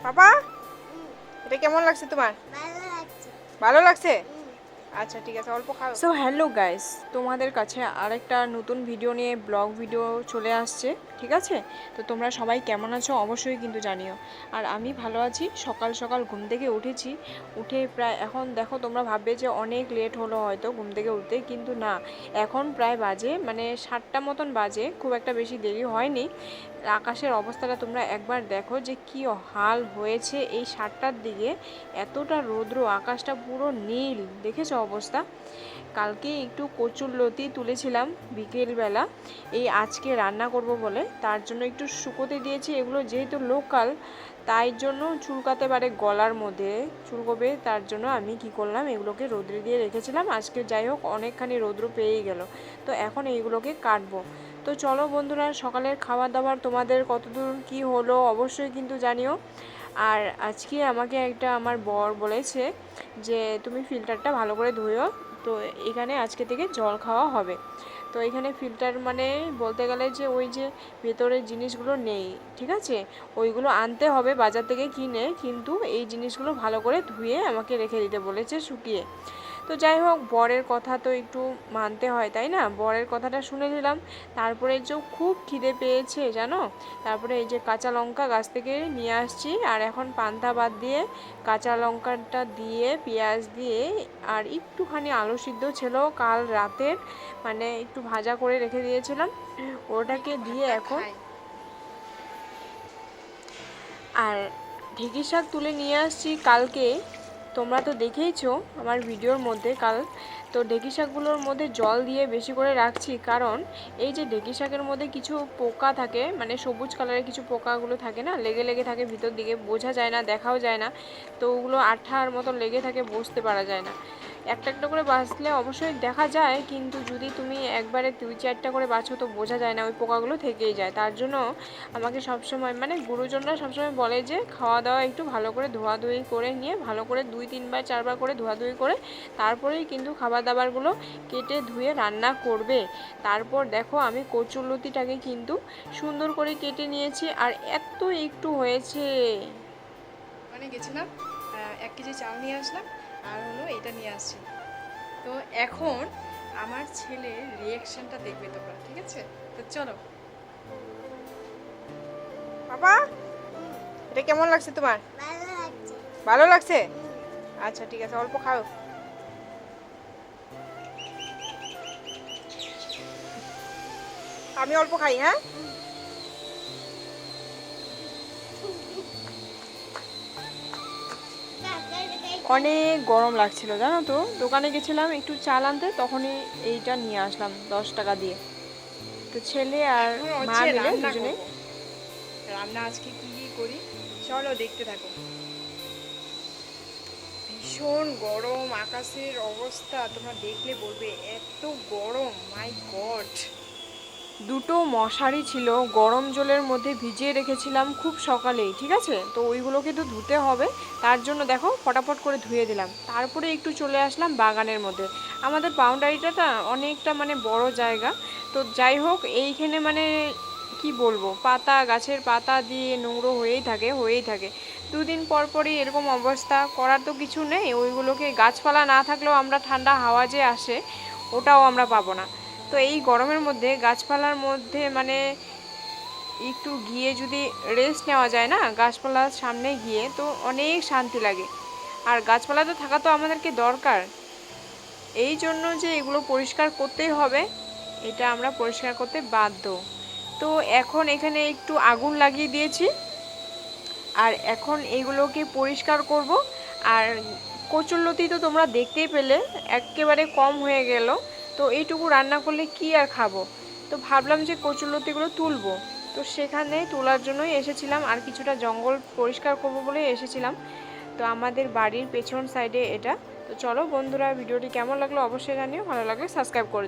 পাপা এটা কেমন লাগছে তোমার? ভালো লাগছে। ভালো লাগছে? আচ্ছা ঠিক আছে, অল্প খাও। সো হ্যালো গাইস তোমাদের কাছে আরেকটা নতুন ভিডিও নিয়ে ব্লগ ভিডিও চলে আসছে, ঠিক আছে? তো তোমরা সবাই কেমন আছো? অবশ্যই কিন্তু জানিও। আর আমি ভালো আছি, সকাল সকাল ঘুম থেকে উঠেছি। উঠে প্রায়, এখন দেখো তোমরা ভাববে যে অনেক লেট হলো হয়তো ঘুম থেকে উঠতে, কিন্তু না। এখন প্রায় বাজে মানে সাতটা মতন বাজে, খুব একটা বেশি দেরি হয়নি। আকাশের অবস্থাটা তোমরা একবার দেখো যে কি হাল হয়েছে এই সাতটার দিকে। এতটা রৌদ্র, আকাশটা পুরো নীল, দেখেছ? অবস্থা। কালকে একটু কচুর লতি তুলেছিলাম বিকেলবেলা। এই আজকে রান্না করব বলে। তার জন্য একটু শুকোতে দিয়েছি। এগুলো যেহেতু লোকাল তাই জন্য চুলকাতে পারে গলার মধ্যে। চুলকবে, তার জন্য আমি কি করলাম, এগুলোকে রোদ্রে দিয়ে রেখেছিলাম। আজকে যাই হোক, অনেকখানি রৌদ্র পেয়েই গেল। তো এখন এইগুলোকে কাটবো। তো চলো বন্ধুরা, সকালের খাবার দাবার তোমাদের কতদূর কি হলো অবশ্যই কিন্তু জানিও। আর আজকে আমাকে একটা আমার বর বলেছে যে তুমি ফিল্টারটা ভালো করে ধুয়েও তো এখানে আজকে থেকে জল খাওয়া হবে। তো এখানে ফিল্টার মানে বলতে গেলে যে ওই যে ভেতরের জিনিসগুলো নেই, ঠিক আছে? ওইগুলো আনতে হবে বাজার থেকে কিনে, কিন্তু এই জিনিসগুলো ভালো করে ধুয়ে আমাকে রেখে দিতে বলেছে শুকিয়ে। তো যাই হোক বরের কথা তো একটু মানতে হয় তাই না? বরের কথাটা শুনে নিলাম। তারপরে যে খুব খিদে পেয়েছে জানো? তারপরে এই যে কাঁচা লঙ্কা গাছ থেকে নিয়ে আসছি আর এখন পান্তা বাদ দিয়ে কাঁচা লঙ্কাটা দিয়ে পেঁয়াজ দিয়ে আর একটুখানি আলু সিদ্ধ ছিল কাল রাতের মানে একটু ভাজা করে রেখে দিয়েছিলাম। ওটাকে দিয়ে এখন আর ঢেঁকি শাক তুলে নিয়ে আসছি কালকে। তোমরা তো দেখেইছ আমার ভিডিওর মধ্যে, কাল তো ঢেঁকি শাকগুলোর মধ্যে জল দিয়ে বেশি করে রাখছি। কারণ এই যে ঢেঁকি শাকের মধ্যে কিছু পোকা থাকে মানে সবুজ কালারের কিছু পোকাগুলো থাকে না, লেগে লেগে থাকে, ভিতর দিকে বোঝা যায় না, দেখাও যায় না, তো ওগুলো আঠার মতো লেগে থাকে, বসতে পারা যায় না। একটা একটা করে বাঁচলে অবশ্যই দেখা যায়, কিন্তু যদি তুমি একবারে দুই চারটা করে বাছো তো বোঝা যায় না, ওই পোকাগুলো থেকেই যায়। তার জন্য আমাকে সবসময় মানে গুরুজনরা সবসময় বলে যে খাওয়া দাওয়া একটু ভালো করে ধোয়াধুয়ি করে নিয়ে, ভালো করে দুই তিনবার চারবার করে ধোয়াধুয়ি করে তারপরেই কিন্তু খাবার দাবারগুলো কেটে ধুয়ে রান্না করবে। তারপর দেখো আমি কচুরলতিটাকে কিন্তু সুন্দর করে কেটে নিয়েছি, আর এত একটু হয়েছে। মানে গেছিলাম এক কেজি চাল নিয়ে আসলাম আর হলো এটা নিয়ে আসছি। তো এখন আমার ছেলের রিয়াকশনটা দেখবে তোমরা ঠিক আছে? তো চলো। বাবা! এটা কেমন লাগছে তোমার? ভালো লাগছে। ভালো লাগছে? আচ্ছা ঠিক আছে অল্প খাও। আমি অল্প খাই হ্যাঁ? অনেক গরম লাগছিল জানো তো? দোকানে গেছিলাম একটু চাল আনতে তখনই এইটা নিয়ে আসলাম দশ টাকা দিয়ে। তো ছেলে আর এখন মা মিলে দুজনে রান্না আজকে কি কি করি? চলো দেখতে থাকো। ভীষণ গরম আকাশের অবস্থা তোমরা দেখলে বলবে এত গরম মাই গড দুটো মশারি ছিল, গরম জলের মধ্যে ভিজিয়ে রেখেছিলাম খুব সকালেই, ঠিক আছে? তো ওইগুলোকে তো ধুতে হবে, তার জন্য দেখো ফটাফট করে ধুয়ে দিলাম। তারপরে একটু চলে আসলাম বাগানের মধ্যে। আমাদের বাউন্ডারিটা না অনেকটা মানে বড় জায়গা। তো যাই হোক, এইখানে মানে কি বলব, পাতা, গাছের পাতা দিয়ে নোংরো হয়েই থাকে হয়েই থাকে। দুদিন পর পরই এরকম অবস্থা, করার তো কিছু নেই। ওইগুলোকে গাছপালা না থাকলেও আমরা ঠান্ডা হাওয়া যে আসে, ওটাও আমরা পাবো না। তো এই গরমের মধ্যে গাছপালার মধ্যে মানে একটু গিয়ে যদি রেস্ট নেওয়া যায় না, গাছপালার সামনে গিয়ে তো অনেক শান্তি লাগে। আর গাছপালা তো থাকা তো আমাদেরকে দরকার। এই জন্য যে এগুলো পরিষ্কার করতেই হবে, এটা আমরা পরিষ্কার করতে বাধ্য। তো এখন এখানে একটু আগুন লাগিয়ে দিয়েছি। আর এখন এগুলোকে পরিষ্কার করব। আর কচুরলতি তো তোমরা দেখতেই পেলে, একেবারে কম হয়ে গেল। তো এইটুকু রান্না করলে কি আর খাব? তো ভাবলাম যে কচুরলতিগুলো তুলবো। তো সেখানে তোলার জন্যই এসেছিলাম, আর কিছুটা জঙ্গল পরিষ্কার করব বলে এসেছিলাম। তো আমাদের বাড়ির পেছন সাইডে এটা। তো চলো বন্ধুরা, ভিডিওটি কেমন লাগল অবশ্যই জানিও, ভালো লাগলে সাবস্ক্রাইব করে।